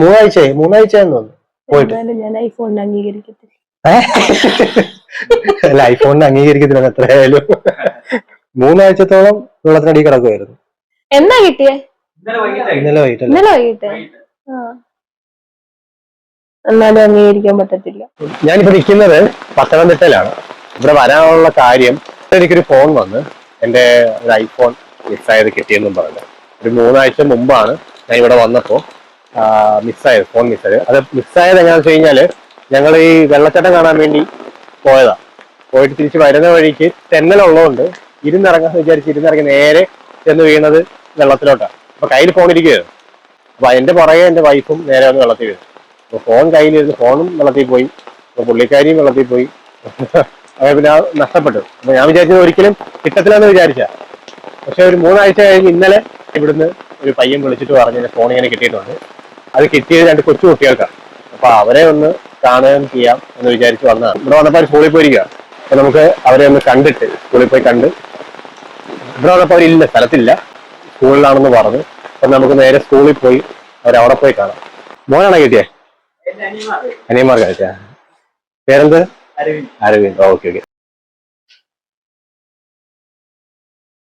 മൂന്നാഴ്ചയായി. മൂന്നാഴ്ചയെന്ന് തോന്നുന്നു. പോയിട്ട്. ഞാൻ ഐഫോണിന് അംഗീകരിക്കത്തില്ല. അല്ല ഐഫോണിന് അംഗീകരിക്കത്തില്ല എത്രയായാലും. മൂന്നാഴ്ചത്തോളം വെള്ളത്തിനടി കിടക്കുമായിരുന്നു എന്നാ കിട്ടിയേ? ഇന്നലെ വൈകിട്ട് ഇന്നലെ വൈകിട്ട്. എന്നാലും അംഗീകരിക്കാൻ പറ്റത്തില്ല. ഞാനിപ്പോ നിൽക്കുന്നത് പത്തനംതിട്ടയിലാണ്. ഇവിടെ വരാനുള്ള കാര്യം എനിക്കൊരു ഫോൺ വന്ന് എന്റെ ഒരു ഐഫോൺ മിസ്സായത് കിട്ടിയെന്നും പറഞ്ഞു. ഒരു മൂന്നാഴ്ച മുമ്പാണ് ഞാൻ ഇവിടെ വന്നപ്പോൾ മിസ്സായത് ഫോൺ മിസ്സായത്. അത് മിസ്സായത് എങ്ങനെയാണെന്ന് വെച്ച് കഴിഞ്ഞാൽ ഞങ്ങൾ ഈ വെള്ളച്ചാട്ടം കാണാൻ വേണ്ടി പോയതാ. പോയിട്ട് തിരിച്ച് വരുന്ന വഴിക്ക് തെന്നലുള്ളതുകൊണ്ട് ഇരുന്നിറങ്ങാന്ന് വിചാരിച്ച് ഇരുന്നിറങ്ങി നേരെ ചെന്ന് വീണത് വെള്ളത്തിലോട്ടാണ് അപ്പൊ കയ്യിൽ ഫോൺ ഇരിക്കുകയായിരുന്നു അപ്പൊ അതിന്റെ പുറകെ എന്റെ വൈഫും നേരെ വന്ന് വെള്ളത്തിൽ വീണു. അപ്പൊ ഫോൺ കയ്യിലിരുന്ന് ഫോണും വെള്ളത്തിൽ പോയി. അപ്പൊ പുള്ളിക്കാരിയും വെള്ളത്തിൽ പോയി. അത് പിന്നെ നഷ്ടപ്പെട്ടു. അപ്പൊ ഞാൻ വിചാരിച്ചത് ഒരിക്കലും കിട്ടത്തില്ലെന്ന് വിചാരിച്ച. പക്ഷെ ഒരു മൂന്നാഴ്ച കഴിഞ്ഞ് ഇന്നലെ ഇവിടുന്ന് ഒരു പയ്യൻ വിളിച്ചിട്ട് പറഞ്ഞു "എന്റെ ഫോൺ ഇങ്ങനെ കിട്ടിയിട്ടുണ്ട്. അത് കിട്ടിയത് രണ്ട് കൊച്ചു കുട്ടികൾക്കാണ് അപ്പൊ അവരെ ഒന്ന് കാണുകയും ചെയ്യാം എന്ന് വിചാരിച്ച് വന്നതാണ് ഇവിടെ വന്നപ്പോൾ അവർ സ്കൂളിൽ പോയിരിക്കുക അപ്പൊ നമുക്ക് അവരെ ഒന്ന് കണ്ടിട്ട് സ്കൂളിൽ പോയി കണ്ട് ഇവിടെ വന്നപ്പോൾ അവരില്ല സ്ഥലത്തില്ല. സ്കൂളിലാണെന്ന് പറഞ്ഞു. അപ്പൊ നമുക്ക് നേരെ സ്കൂളിൽ പോയി അവരവിടെ പോയി കാണാം. മോനാണോ കിട്ടിയേ? അനിയന്മാർ കഴിച്ചാ പേരെന്ത്? അരവിന്ദ്. Okay okay.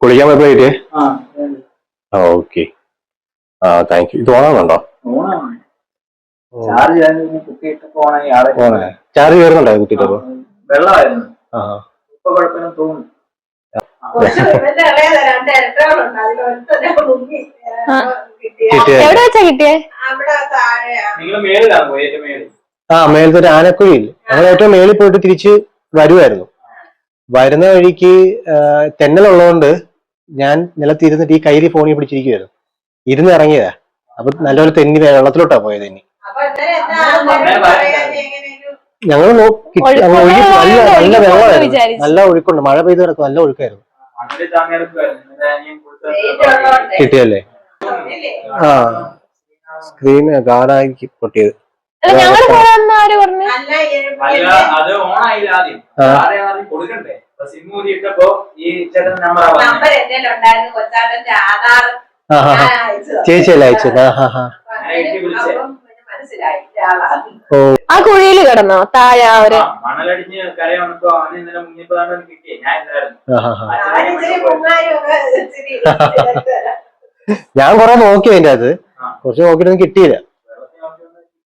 കുളിക്കാൻ പോയപ്പോ കിട്ടിയേ? ഓക്കെ. ആ താങ്ക് യു. ഇത് ഓണമാണ് ചാർജ് ഞാൻ കുത്തിയിട്ട് പോണെങ്കിൽ ആളെ. ചാർജ് വെള്ളമായിരുന്നു. ആ ഇപ്പൊ കുഴപ്പമില്ല തോന്നുന്നു. എവിടെ വെച്ചാ കിട്ടിയേ? ആ മേലത്തെ ഒരു ആനക്കുഴിയിൽ ഞങ്ങൾ ഏറ്റവും മേളിൽ പോയിട്ട് തിരിച്ച് വരുമായിരുന്നു വരുന്ന വഴിക്ക് തെന്നലുള്ളതുകൊണ്ട് ഞാൻ നിലത്തിരുന്നിട്ട് ഈ കയ്യിൽ ഫോണിൽ പിടിച്ചിരിക്കുവായിരുന്നു. ഇരുന്ന് ഇറങ്ങിയതാ. അപ്പൊ നല്ലപോലെ തെന്നി വെള്ളത്തിലോട്ടാ പോയത് ഇനി. ഞങ്ങൾ നല്ല നല്ല വെള്ളമായിരുന്നു. നല്ല ഒഴുക്കുണ്ട്. മഴ പെയ്ത് കിടക്കും നല്ല ഒഴുക്കായിരുന്നു. കിട്ടിയല്ലേ? ആ. സ്ക്രീൻ ഗാഡായി പൊട്ടിയത്. കൊടുക്കണ്ടേ? സിം ഈ ചേട്ടൻ നമ്പർ നമ്പർ എന്റെ ഉണ്ടായിരുന്നു? കൊച്ചാട്ടന്റെ ആധാർ ആ. ചേച്ചിയല്ലേ അയച്ചത്. ഓ. കുഴിയിൽ കിടന്നോ? താഴെ ആ ഒരു മണലടിഞ്ഞ് കര വന്നപ്പോ അവന് ഇന്നലെ മുങ്ങിയപ്പോ കിട്ടിയേ? ഞാൻ ഇല്ലായിരുന്നു ഞാൻ കൊറേ നോക്കി അതിന്റെ അത്. കുറച്ച് നോക്കിയിട്ടൊന്നും കിട്ടിയില്ല.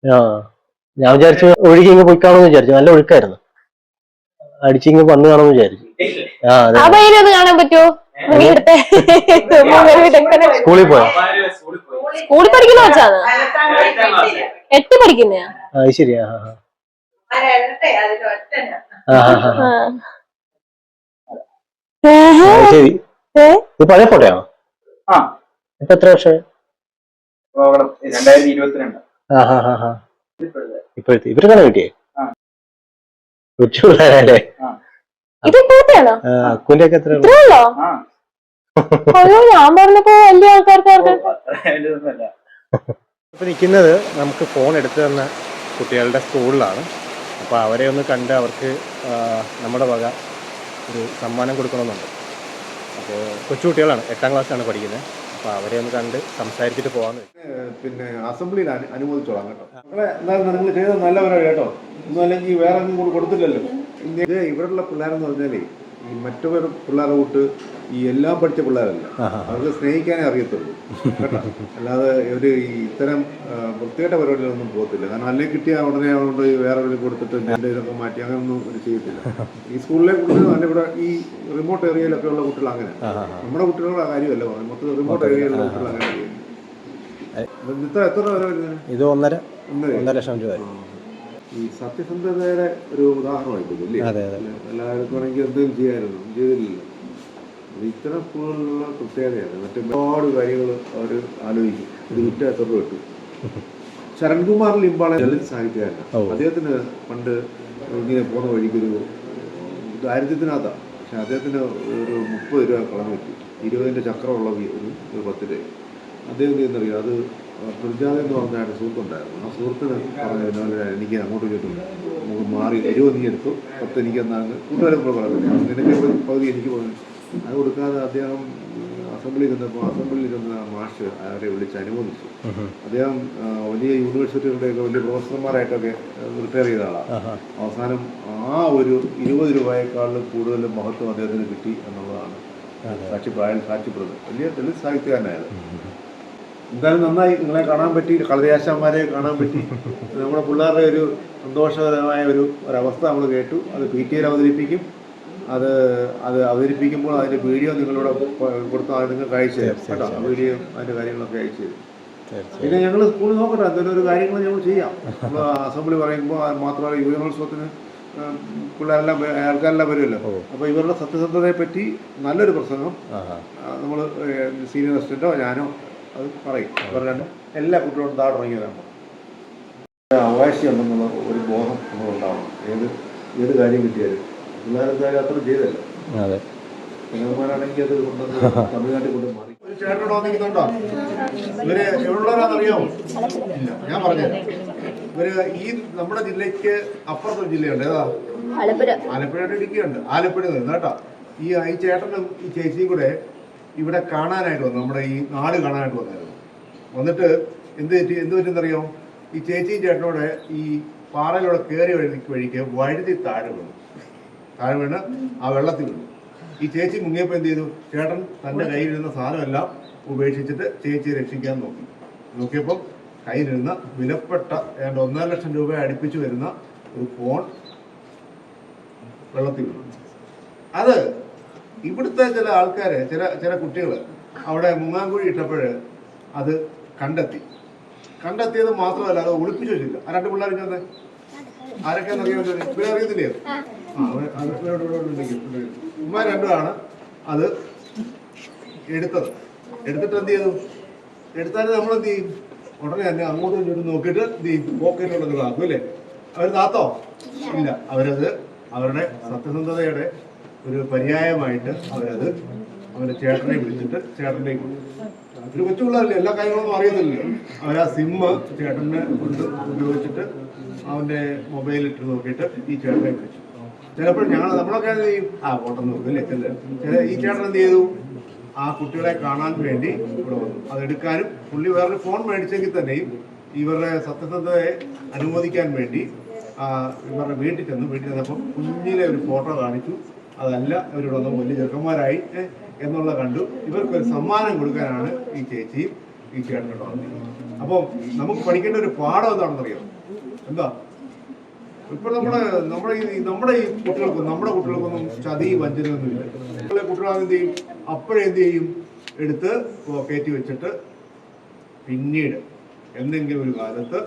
ആ. ഞാൻ വിചാരിച്ചു ഒഴുകി ഇങ്ങ് പോയി കാണുമെന്ന് വിചാരിച്ചു. നല്ല ഒഴുക്കായിരുന്നു. അടിച്ചിങ്ങ് പന്ന് കാണുമെന്ന് വിചാരിച്ചു. ആ അതെ. കാണാൻ പറ്റുമോ സ്കൂളിൽ പോയോ? സ്കൂളിൽ പഠിക്കുന്ന വെച്ചാണ് എട്ട് പഠിക്കുന്നയാ ആ ശരിയാ. ശരി. ഇത് പഴയ ഫോട്ടോയാണോ? ആ. ഇപ്പൊ എത്ര വർഷം ഇപ്പോഴത്തെ. ഇവരുടെ കിട്ടിയേ കൊച്ചു പിള്ളേരല്ലേ ഇത് ഇപ്പോഴത്തെയാണോ ഒക്കെ എത്ര ഇത്രേ ഉള്ളോ ആ. അയ്യോ ഞാൻ പറഞ്ഞപ്പോ വലിയ ആൾക്കാർക്ക് ഇപ്പൊ നിൽക്കുന്നത് നമുക്ക് ഫോൺ എടുത്തു തന്ന കുട്ടികളുടെ സ്കൂളിലാണ് അപ്പോൾ അവരെ ഒന്ന് കണ്ട് അവർക്ക് നമ്മുടെ വക ഒരു സമ്മാനം കൊടുക്കണമെന്നുണ്ട്. അപ്പോൾ കൊച്ചുകുട്ടികളാണ് എട്ടാം ക്ലാസ്സിലാണ് പഠിക്കുന്നത്. അപ്പോൾ അവരെ ഒന്ന് കണ്ട് സംസാരിച്ചിട്ട് പോവാന്ന് പിന്നെ അസംബ്ലിയിൽ അനുവദിച്ചോളാം അനുമോദിച്ചോളാം കേട്ടോ. നിങ്ങൾ ചെയ്തത് നല്ലവരാണ് കേട്ടോ. ഒന്നും അല്ലെങ്കിൽ വേറെ ഒന്നും കൂടി കൊടുത്തില്ലല്ലോ. ഇത് ഇവിടെയുള്ള പിള്ളേരെന്ന് പറഞ്ഞാലേ ഈ മറ്റു പിള്ളേരെ കൂട്ട് ഈ എല്ലാം പഠിച്ച പിള്ളേരല്ല. അവർക്ക് സ്നേഹിക്കാനേ അറിയത്തുള്ളൂ. കേട്ടോ? അല്ലാതെ ഒരു ഈ ഇത്തരം വൃത്തികെട്ട പരിപാടികളൊന്നും പോകത്തില്ല. കാരണം അല്ലെങ്കിൽ കിട്ടിയ ഉടനെ അതുകൊണ്ട് വേറെ വഴി കൊടുത്തിട്ട് എന്റെ ഇതൊക്കെ മാറ്റി അങ്ങനെയൊന്നും ഒരു ചെയ്യത്തില്ല. ഈ സ്കൂളിലെ കുട്ടികൾ അല്ല ഇവിടെ ഈ റിമോട്ട് ഏരിയയിലൊക്കെ ഉള്ള കുട്ടികൾ അങ്ങനെ. നമ്മുടെ കുട്ടികളുടെ കാര്യമല്ല. മൊത്തം റിമോട്ട് ഏരിയയിലുള്ള കുട്ടികൾ അങ്ങനെ ഇത്ര എത്ര ഇത് ഒന്നര. ഒന്നര. ലക്ഷം രൂപ ഈ സത്യസന്ധതയുടെ ഒരു ഉദാഹരണമായിട്ട് അല്ലേ? എല്ലാവർക്കും വേണമെങ്കിൽ എന്തെങ്കിലും ചെയ്യാമായിരുന്നു ചെയ്തില്ലല്ലോ. ഇത്തരം സ്കൂളുകളിലുള്ള പ്രത്യേകതയാണ് മറ്റേ ഒരുപാട് കാര്യങ്ങൾ അവർ ആലോചിക്കും. ഇത് കുറ്റം എത്ര രൂപ കിട്ടും? ശരൺകുമാർ ലിംബാളെ ദളിത് സാഹിത്യകാരനാണ്. ഓ. അദ്ദേഹത്തിന് പണ്ട് ഇങ്ങനെ പോകുന്ന വഴിക്കൊരു ദാരിദ്ര്യത്തിനകത്താണ് പക്ഷെ അദ്ദേഹത്തിന് ഒരു മുപ്പത് രൂപ കളം പറ്റി. ഇരുപതിന്റെ ചക്രമുള്ള ഒരു ഒരു പത്ത് രൂപ. അദ്ദേഹം ചെയ്യുന്നറിയോ? അത് പ്രജാത എന്ന് പറഞ്ഞ സുഹൃത്തുണ്ടായിരുന്നു. ആ സുഹൃത്തിന് പറഞ്ഞു "ഇന്നലെ എനിക്ക് അങ്ങോട്ട് ഇങ്ങോട്ടും നമുക്ക് മാറി ഇരുപത് നീ എടുത്തു. പത്ത് എനിക്ക് എന്നാണ് കൂട്ടുകാരെ പറഞ്ഞു. നിനക്ക് പകുതി എനിക്ക് പറഞ്ഞു അത് കൊടുക്കാതെ അദ്ദേഹം അസംബ്ലി ഇരുന്നപ്പോൾ അസംബ്ലിയിൽ ഇരുന്ന മാഷ് അവരെ വിളിച്ച് അനുമോദിച്ചു. അദ്ദേഹം വലിയ യൂണിവേഴ്സിറ്റികളുടെയൊക്കെ വലിയ പ്രൊഫസർമാരായിട്ടൊക്കെ റിട്ടയർ ചെയ്ത ആളാണ് അവസാനം ആ ഒരു ഇരുപത് രൂപയേക്കാളും കൂടുതൽ മഹത്വം അദ്ദേഹത്തിന് കിട്ടി എന്നുള്ളതാണ് സാക്ഷിപ്രായം സാക്ഷിപ്രത്. വലിയ ദളിത് സാഹിത്യകാരനായത് എന്തായാലും നന്നായി നിങ്ങളെ കാണാൻ പറ്റി കളരിയാശാന്മാരെ കാണാൻ പറ്റി. നമ്മുടെ പിള്ളേരുടെ ഒരു സന്തോഷകരമായ ഒരു ഒരവസ്ഥ നമ്മൾ കേട്ടു. അത് പി ടി എയിൽ അവതരിപ്പിക്കും. അത് അത് അവതരിപ്പിക്കുമ്പോൾ അതിന്റെ വീഡിയോ നിങ്ങളിവിടെ കൊടുത്താൽ അത് നിങ്ങൾക്ക് അയച്ചു തരും. കേട്ടോ ആ വീഡിയോ അതിന്റെ കാര്യങ്ങളൊക്കെ അയച്ചു തരും. പിന്നെ ഞങ്ങൾ സ്കൂളിൽ നോക്കട്ടെ എന്തെങ്കിലും ഒരു കാര്യങ്ങൾ ഞങ്ങൾ ചെയ്യാം. നമ്മൾ അസംബ്ലി പറയുമ്പോൾ മാത്രമല്ല യുവജനോത്സവത്തിന് പിള്ളേരെല്ലാം ആൾക്കാരെല്ലാം വരുമല്ലോ. അപ്പോൾ ഇവരുടെ സത്യസന്ധതയെ പറ്റി നല്ലൊരു പ്രസംഗം. നമ്മൾ സീനിയർ അസിസ്റ്റന്റോ ഞാനോ അത് പറയും. എല്ലാ രണ്ട് എല്ലാ കുട്ടികളോടും താഴെറങ്ങിയതാണ് അവകാശിയുണ്ടെന്നുള്ള ഒരു ബോധം നമ്മളുണ്ടാവണം. ഏത് ഏത് കാര്യം കിട്ടിയാലും. പിള്ളേരെന്തായാലും അത്ര ചെയ്തല്ല. അതെ. പിള്ളേർമാരാണെങ്കിൽ അത് കൊണ്ടുവന്ന് തമിഴ്നാട്ടിൽ കൊണ്ട് മാറി. ഒരു ചേട്ടനോട് വന്നിരിക്കുന്നുണ്ടോ? ഇവർ എവിടെയുള്ളവരാണെന്നറിയോ ഇല്ല ഞാൻ പറഞ്ഞു ഇവർ ഈ നമ്മുടെ ജില്ലയ്ക്ക് അപ്പുറത്തൊരു ജില്ലയുണ്ട്. ഏതാ? ആലപ്പുഴ. ആലപ്പുഴയുടെ ഇടുക്കിയുണ്ട്. ആലപ്പുഴ നിന്ന് കേട്ടോ. ഈ ഈ ചേട്ടനും ഈ ചേച്ചിയും കൂടെ ഇവിടെ കാണാനായിട്ട് വന്നു. നമ്മുടെ ഈ നാട് കാണാനായിട്ട് വന്നായിരുന്നു. വന്നിട്ട് എന്ത് പറ്റി? എന്ത് പറ്റുന്നറിയോ ഈ ചേച്ചിയും ചേട്ടനോട് ഈ പാറയിലൂടെ കയറി വഴി വഴിക്ക് വഴുതി താഴെ വീണു. താഴെ വീണ് ആ വെള്ളത്തിൽ വീണു. ഈ ചേച്ചി മുങ്ങിയപ്പോൾ എന്ത് ചെയ്തു? ചേട്ടൻ തന്റെ കയ്യിലിരുന്ന സാധനമെല്ലാം ഉപേക്ഷിച്ചിട്ട് ചേച്ചിയെ രക്ഷിക്കാൻ നോക്കി. നോക്കിയപ്പോൾ കയ്യിലിരുന്ന വിലപ്പെട്ട ഏതാണ്ട് ഒന്നര ലക്ഷം രൂപ അടുപ്പിച്ച് വരുന്ന ഒരു ഫോൺ വെള്ളത്തിൽ വീണു. അത് ഇവിടുത്തെ ചില ആൾക്കാര് ചില ചില കുട്ടികൾ അവിടെ മുങ്ങാങ്കുഴി ഇട്ടപ്പോൾ അത് കണ്ടെത്തി. കണ്ടെത്തിയത് മാത്രമല്ല അത് ഒളിപ്പിച്ചു വെച്ചില്ല. ആ രണ്ട് പിള്ളേർ ചെന്ന് ആരൊക്കെയാണെന്ന് അറിയത്തില്ലേ. ഉമ്മ രണ്ടുമാണ് അത് എടുത്തത്. എടുത്തിട്ട് എന്ത് ചെയ്തു? എടുത്താൽ നമ്മൾ എന്ത് ചെയ്യും? ഉടനെ തന്നെ അങ്ങോട്ടും ഇങ്ങോട്ടും നോക്കിയിട്ട് എന്ത് ചെയ്യും? പോക്കറ്റിലുള്ളത് അല്ലേ? അവർ താത്തോ? ഇല്ല. അവരത് അവരുടെ സത്യസന്ധതയുടെ ഒരു പര്യായമായിട്ട് അവരത് അവരെ ചേട്ടനെ വിളിച്ചിട്ട് ചേട്ടനെ ഒരു കൊച്ചുള്ളതല്ലേ എല്ലാ കാര്യങ്ങളൊന്നും അറിയത്തില്ലല്ലോ. അവരാ സിമ്മ് ചേട്ടനെ കൊണ്ട് ഉപയോഗിച്ചിട്ട് അവന്റെ മൊബൈലിട്ട് നോക്കിയിട്ട് ഈ ചേട്ടനെ വിളിച്ചു. ചിലപ്പോൾ ഞങ്ങൾ നമ്മളൊക്കെ ആ ഫോട്ടോ നോക്കും അല്ലേ? ചില ഈ ചേട്ടൻ എന്ത് ചെയ്തു? ആ കുട്ടികളെ കാണാൻ വേണ്ടി ഇവിടെ വന്നു. അതെടുക്കാനും പുള്ളി വേറൊരു ഫോൺ മേടിച്ചെങ്കിൽ തന്നെയും ഇവരുടെ സത്യസന്ധതയെ അനുമോദിക്കാൻ വേണ്ടി ഇവരുടെ വീട്ടിൽ ചെന്നു വീട്ടിൽ ചെന്നപ്പോൾ കുഞ്ഞിലെ ഒരു ഫോട്ടോ കാണിച്ചു. അതല്ല ഇവരോട് വലിയ ചെറുക്കന്മാരായി എന്നുള്ള കണ്ടു. ഇവർക്കൊരു സമ്മാനം കൊടുക്കാനാണ് ഈ ചേച്ചിയും ഈ ചേട്ടനും വന്നത്. അപ്പോൾ നമുക്ക് പഠിക്കേണ്ട ഒരു പാഠം എന്താണെന്നറിയാം? എന്താ? ഇപ്പൊ നമ്മുടെ നമ്മുടെ ഈ നമ്മുടെ ഈ കുട്ടികൾക്കും നമ്മുടെ കുട്ടികൾക്കൊന്നും ചതി വഞ്ചനയൊന്നുമില്ല. നമ്മളെ കുട്ടികളാണ് എന്ത് ചെയ്യും? അപ്പോഴെന്ത് ചെയ്യും? എടുത്ത് കയറ്റി വെച്ചിട്ട് പിന്നീട് എന്തെങ്കിലും ഒരു കാലത്ത്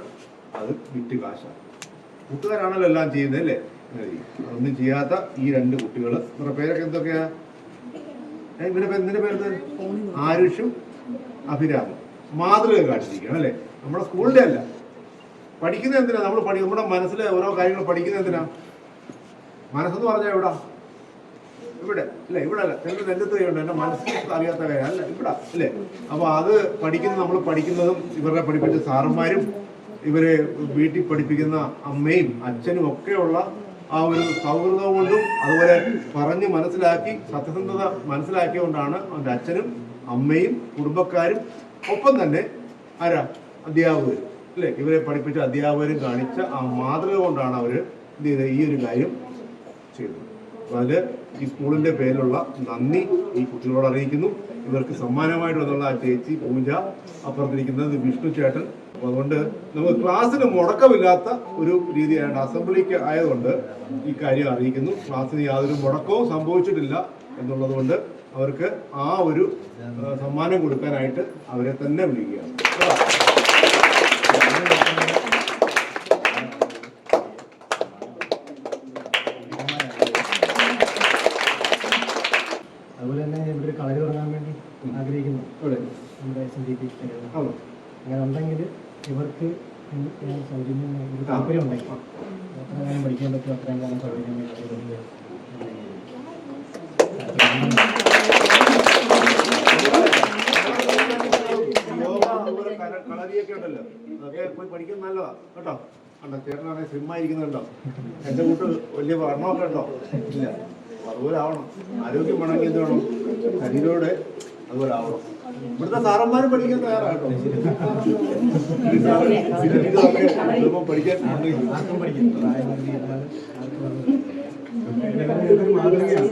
അത് വിറ്റ് കാശാണ് കൂട്ടുകാരാണല്ലോ എല്ലാം ചെയ്യുന്നത് അല്ലേ? ചെയ്യും. ചെയ്യാത്ത ഈ രണ്ട് കുട്ടികൾ ഇവരുടെ പേരൊക്കെ എന്തൊക്കെയാ? ഇവരുടെ എന്തിന്റെ പേര് ആരുഷും അഭിരാമും. മാതൃക കാട്ടിരിക്കുകയാണ് അല്ലേ? നമ്മുടെ സ്കൂളിന്റെ അല്ല. പഠിക്കുന്നത് എന്തിനാ? നമ്മൾ പഠി നമ്മുടെ മനസ്സിലെ ഓരോ കാര്യങ്ങൾ പഠിക്കുന്നത് എന്തിനാ? മനസ്സെന്ന് പറഞ്ഞാൽ എവിടാ? ഇവിടെ അല്ലെ? ഇവിടെ അല്ല. എന്റെ നെല്ലത്ത് കൈയുണ്ട്. എന്റെ മനസ്സിൽ അറിയാത്ത അല്ല? ഇവിടെ അല്ലേ? അപ്പൊ അത് പഠിക്കുന്ന നമ്മൾ പഠിക്കുന്നതും ഇവരെ പഠിപ്പിച്ച സാറന്മാരും ഇവരെ വീട്ടിൽ പഠിപ്പിക്കുന്ന അമ്മയും അച്ഛനും ഒക്കെയുള്ള ആ ഒരു സൗഹൃദം കൊണ്ടും അതുപോലെ പറഞ്ഞ് മനസ്സിലാക്കി സത്യസന്ധത മനസ്സിലാക്കിയതുകൊണ്ടാണ് അവന്റെ അച്ഛനും അമ്മയും കുടുംബക്കാരും ഒപ്പം തന്നെ ആരാ? അധ്യാപകർ അല്ലേ? ഇവരെ പഠിപ്പിച്ച അധ്യാപകരും കാണിച്ച ആ മാതൃക കൊണ്ടാണ് അവർ ഈ ഒരു കാര്യം ചെയ്തത്. അതിൽ ഈ സ്കൂളിന്റെ പേരിലുള്ള നന്ദി ഈ കുട്ടികളോട് അറിയിക്കുന്നു. ഇവർക്ക് സമ്മാനമായിട്ട് വന്നുള്ള ആ ചേച്ചി പൂജ അപ്പുറത്തിരിക്കുന്നത് വിഷ്ണു ചേട്ടൻ. അപ്പോൾ അതുകൊണ്ട് നമുക്ക് ക്ലാസ്സിന് മുടക്കമില്ലാത്ത ഒരു രീതിയാണ് അസംബ്ലിക്ക് ആയതുകൊണ്ട് ഈ കാര്യം അറിയിക്കുന്നു. ക്ലാസ്സിന് യാതൊരു മുടക്കവും സംഭവിച്ചിട്ടില്ല എന്നുള്ളതുകൊണ്ട് അവർക്ക് ആ ഒരു സമ്മാനം കൊടുക്കാനായിട്ട് അവരെ തന്നെ വിളിക്കുകയാണ്. അങ്ങനെ ഉണ്ടെങ്കിൽ ഇവർക്ക് സൗജന്യം ഒരു താല്പര്യം ഉണ്ടെങ്കിൽ എത്ര കാലം പഠിക്കാൻ പറ്റും അത്രയും കാലം സൗജന്യം കളരിയൊക്കെ ഉണ്ടല്ലോ അതൊക്കെ പോയി പഠിക്കുന്നത് നല്ലതാ കേട്ടോ ചേട്ടനാണെങ്കിൽ വലിയ വർണമൊക്കെ ഉണ്ടോ ഇല്ല അതുപോലെ ആവണം ആരോഗ്യം വേണമെങ്കിൽ എന്ത് വേണം ശരീരോടെ ഇവിടുത്തെ സാറന്മാരും പഠിക്കാൻ തയ്യാറാട്ടോ. പഠിക്കാൻ മാതൃകയാണ്